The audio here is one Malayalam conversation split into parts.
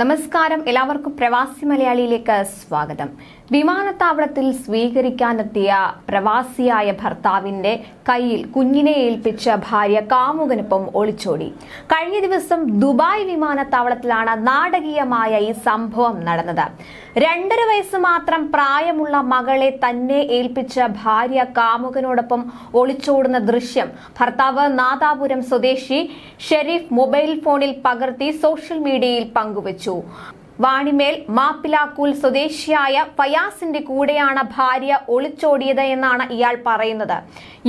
നമസ്കാരം. എല്ലാവർക്കും പ്രവാസി മലയാളിയിലേക്ക് സ്വാഗതം. വിമാനത്താവളത്തിൽ സ്വീകരിക്കാനെത്തിയ പ്രവാസിയായ ഭർത്താവിന്റെ കയ്യിൽ കുഞ്ഞിനെ ഏൽപ്പിച്ച ഭാര്യ കാമുകനൊപ്പം ഒളിച്ചോടി. കഴിഞ്ഞ ദിവസം ദുബായ് വിമാനത്താവളത്തിലാണ് നാടകീയമായ ഈ സംഭവം നടന്നത്. രണ്ടര വയസ്സ് മാത്രം പ്രായമുള്ള മകളെ തന്നെ ഏൽപ്പിച്ച ഭാര്യ കാമുകനോടൊപ്പം ഒളിച്ചോടുന്ന ദൃശ്യം ഭർത്താവ് നാദാപുരം സ്വദേശി ഷെരീഫ് മൊബൈൽ ഫോണിൽ പകർത്തി സോഷ്യൽ മീഡിയയിൽ പങ്കുവച്ചു. 就 വാണിമേൽ മാപ്പിലാക്കൂൽ സ്വദേശിയായ ഫയാസിന്റെ കൂടെയാണ് ഭാര്യ ഒളിച്ചോടിയത് എന്നാണ് ഇയാൾ പറയുന്നത്.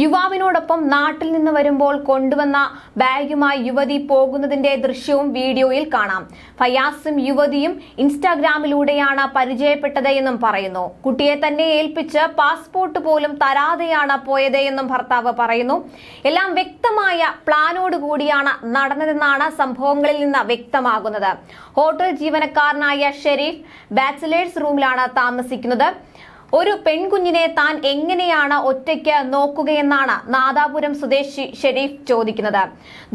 യുവാവിനോടൊപ്പം നാട്ടിൽ നിന്ന് വരുമ്പോൾ കൊണ്ടുവന്ന ബാഗുമായി യുവതി പോകുന്നതിന്റെ ദൃശ്യവും വീഡിയോയിൽ കാണാം. ഫയാസും യുവതിയും ഇൻസ്റ്റാഗ്രാമിലൂടെയാണ് പരിചയപ്പെട്ടത് എന്നും പറയുന്നു. കുട്ടിയെ തന്നെ ഏൽപ്പിച്ച് പാസ്പോർട്ട് പോലും തരാതെയാണ് പോയത് എന്നും ഭർത്താവ് പറയുന്നു. എല്ലാം വ്യക്തമായ പ്ലാനോട് കൂടിയാണ് നടന്നതെന്നാണ് സംഭവങ്ങളിൽ നിന്ന് വ്യക്തമാകുന്നത്. ഹോട്ടൽ ജീവനക്കാരനായ ഷെരീഫ് ബാച്ചിലേഴ്സ് റൂമിലാണ് താമസിക്കുന്നത്. ഒരു പെൺകുഞ്ഞിനെ താൻ എങ്ങനെയാണ് ഒറ്റയ്ക്ക് നോക്കുകയെന്നാണ് നാദാപുരം സ്വദേശി ഷെരീഫ് ചോദിക്കുന്നത്.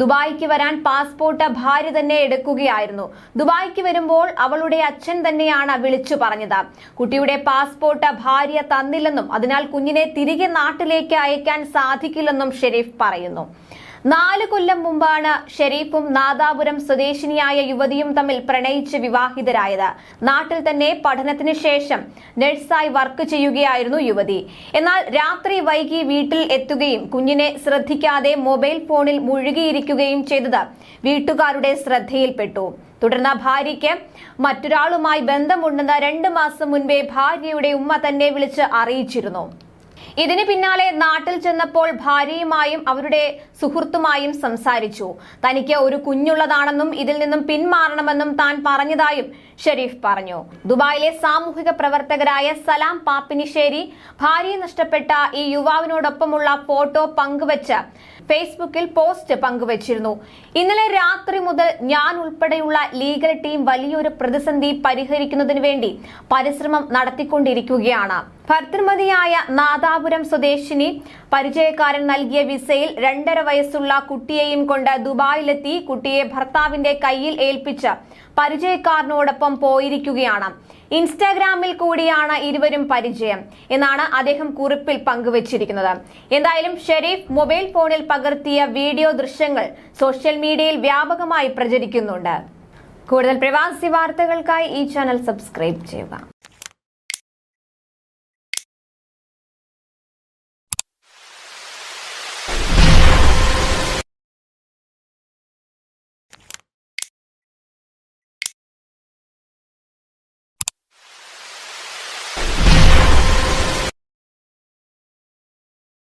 ദുബായിക്ക് വരാൻ പാസ്പോർട്ട് ഭാര്യ തന്നെ എടുക്കുകയായിരുന്നു. ദുബായിക്ക് വരുമ്പോൾ അവളുടെ അച്ഛൻ തന്നെയാണ് വിളിച്ചു പറഞ്ഞത്. കുട്ടിയുടെ പാസ്പോർട്ട് ഭാര്യ തന്നില്ലെന്നും അതിനാൽ കുഞ്ഞിനെ തിരികെ നാട്ടിലേക്ക് അയക്കാൻ സാധിക്കില്ലെന്നും ഷെരീഫ് പറയുന്നു. നാല് കൊല്ലം മുമ്പാണ് ഷെരീഫും നാദാപുരം സ്വദേശിനിയായ യുവതിയും തമ്മിൽ പ്രണയിച്ച് വിവാഹിതരായത്. നാട്ടിൽ തന്നെ പഠനത്തിന് ശേഷം നഴ്സായി വർക്ക് ചെയ്യുകയായിരുന്നു യുവതി. എന്നാൽ രാത്രി വൈകി വീട്ടിൽ എത്തുകയും കുഞ്ഞിനെ ശ്രദ്ധിക്കാതെ മൊബൈൽ ഫോണിൽ മുഴുകിയിരിക്കുകയും ചെയ്തത് വീട്ടുകാരുടെ ശ്രദ്ധയിൽപ്പെട്ടു. തുടർന്ന് ഭാര്യയ്ക്ക് മറ്റൊരാളുമായി ബന്ധമുണ്ടെന്ന് രണ്ടു മാസം മുൻപേ ഭാര്യയുടെ ഉമ്മ തന്നെ വിളിച്ച് അറിയിച്ചിരുന്നു. ഇതിന് പിന്നാലെ നാട്ടിൽ ചെന്നപ്പോൾ ഭാര്യയുമായും അവരുടെ സുഹൃത്തുമായും സംസാരിച്ചു. തനിക്ക് ഒരു കുഞ്ഞുള്ളതാണെന്നും ഇതിൽ നിന്നും പിന്മാറണമെന്നും താൻ പറഞ്ഞതായും ഷെരീഫ് പറഞ്ഞു. ദുബായിലെ സാമൂഹിക പ്രവർത്തകരായ സലാം പാപ്പിനിശ്ശേരി ഭാര്യയെ നഷ്ടപ്പെട്ട ഈ യുവാവിനോടൊപ്പമുള്ള ഫോട്ടോ പങ്കുവച്ച് ഫേസ്ബുക്കിൽ പോസ്റ്റ് പങ്കുവച്ചിരുന്നു. ഇന്നലെ രാത്രി മുതൽ ഞാൻ ഉൾപ്പെടെയുള്ള ലീഗൽ ടീം വലിയൊരു പ്രതിസന്ധി പരിഹരിക്കുന്നതിന് വേണ്ടി പരിശ്രമം നടത്തിക്കൊണ്ടിരിക്കുകയാണ്. ഭർത്തൃമതിയായ നാദാപുരം സ്വദേശിനി പരിചയക്കാരൻ നൽകിയ വിസയിൽ രണ്ടര വയസ്സുള്ള കുട്ടിയെയും കൊണ്ട് ദുബായിലെത്തി കുട്ടിയെ ഭർത്താവിന്റെ കയ്യിൽ ഏൽപ്പിച്ച് പരിചയക്കാരനോടൊപ്പം പോയിരിക്കുകയാണ്. ഇൻസ്റ്റാഗ്രാമിൽ കൂടിയാണ് ഇരുവരും പരിചയം എന്നാണ് അദ്ദേഹം കുറിപ്പിൽ പങ്കുവച്ചിരിക്കുന്നത്. എന്തായാലും ഷെരീഫ് മൊബൈൽ ഫോണിൽ പകർത്തിയ വീഡിയോ ദൃശ്യങ്ങൾ സോഷ്യൽ മീഡിയയിൽ വ്യാപകമായി പ്രചരിക്കുന്നുണ്ട്. കൂടുതൽ പ്രവാസി വാർത്തകൾക്കായി ഈ ചാനൽ സബ്സ്ക്രൈബ് ചെയ്യുക.